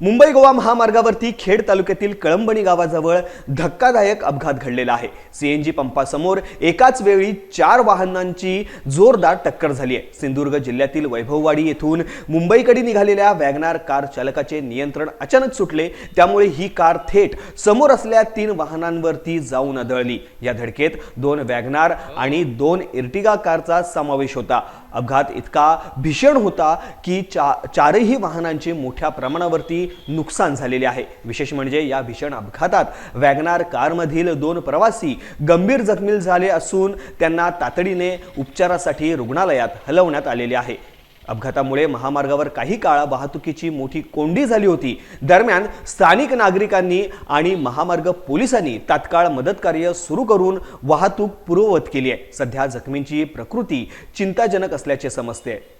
मुंबई गोवा महामार्गावरती खेड तालुक्यातील कळंबणी गावाजवळ धक्कादायक अपघात घडलेला आहे. सीएनजी पंपासमोर एकाच वेळी चार वाहनांची जोरदार टक्कर झाली आहे. सिंधुदुर्ग जिल्ह्यातील वैभववाडी येथून मुंबईकडे निघालेल्या वॅगनार कार चालकाचे नियंत्रण अचानक सुटले. त्यामुळे ही कार थेट समोर असलेल्या तीन वाहनांवरती जाऊन आदळली. या धडकेत दोन वॅगनार आणि दोन इर्टिगा कारचा समावेश होता. अपघात इतका भीषण होता की चा चारही वाहनांचे मोठ्या प्रमाणावरती नुकसान झालेले आहे. विशेष म्हणजे या भीषण अपघातात वॅगनार कारमधील दोन प्रवासी गंभीर जखमी झाले असून त्यांना तातडीने उपचारासाठी रुग्णालयात हलवण्यात आलेले आहे. अपघातामुळे महामार्गावर काही काळ वाहतुकीची मोठी कोंडी झाली होती. दरम्यान स्थानिक नागरिकांनी आणि महामार्ग पोलिसांनी तात्काळ मदत कार्य सुरू करून वाहतूक पूर्ववत केली आहे. सध्या जखमींची प्रकृती चिंताजनक असल्याचे समजते.